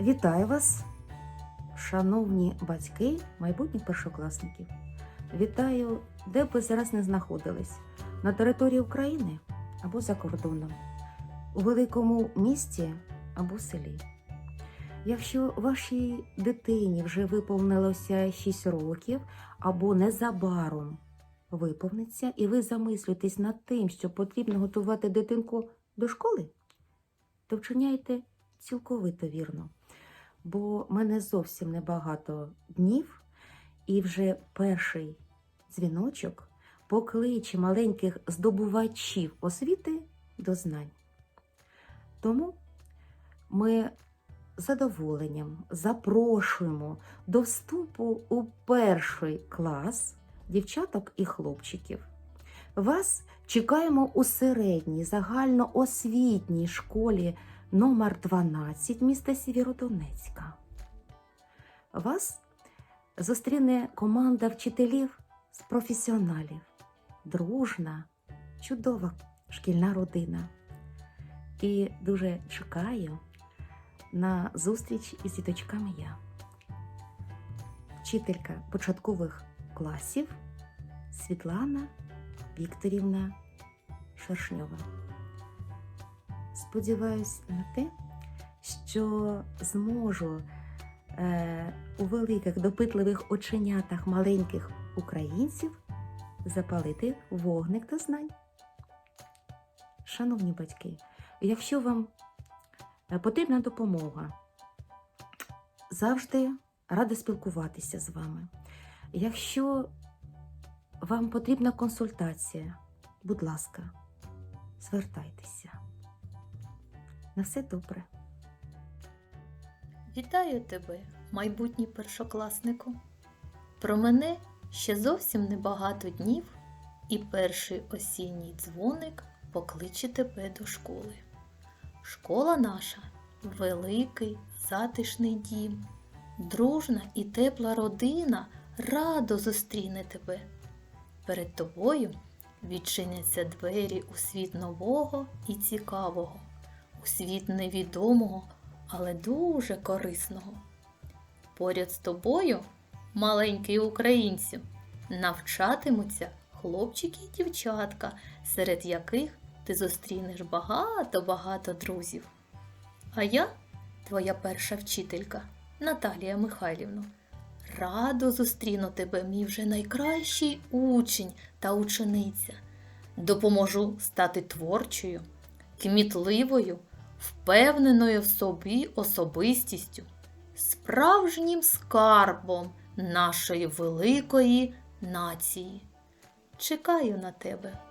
Вітаю вас, шановні батьки, майбутніх першокласників. Вітаю, де б ви зараз не знаходились, на території України або за кордоном, у великому місті або селі. Якщо вашій дитині вже виповнилося 6 років або незабаром виповниться, і ви замислюєтесь над тим, що потрібно готувати дитинку до школи, то вчиняйте цілковито вірно. Бо в мене зовсім небагато днів, і вже перший дзвіночок покличе маленьких здобувачів освіти до знань. Тому ми задоволенням запрошуємо до вступу у перший клас дівчаток і хлопчиків. Вас чекаємо у середній загальноосвітній школі номер 12 міста Сєвєродонецька. Вас зустріне команда вчителів з професіоналів, дружна, чудова шкільна родина. І дуже чекаю на зустріч із діточками я, вчителька початкових класів Світлана Вікторівна Шершньова. Сподіваюсь на те, що зможу е, у великих допитливих оченятах маленьких українців запалити вогник до знань. Шановні батьки, якщо вам е, потрібна допомога, завжди рада спілкуватися з вами. Якщо вам потрібна консультація, будь ласка, звертайтеся. На все добре. Вітаю тебе, майбутній першокласнику. Про мене ще зовсім небагато днів, і перший осінній дзвоник покличе тебе до школи. Школа наша великий, затишний дім, дружна і тепла родина радо зустріне тебе. Перед тобою відчиняться двері у світ нового і цікавого, у світ невідомого, але дуже корисного. Поряд з тобою, маленький українцю, навчатимуться хлопчики і дівчатка, серед яких ти зустрінеш багато-багато друзів. А я, твоя перша вчителька, Наталія Михайлівна, радо зустріну тебе, мій вже найкращий учень та учениця. Допоможу стати творчою, кмітливою, впевненою в собі особистістю, справжнім скарбом нашої великої нації. Чекаю на тебе.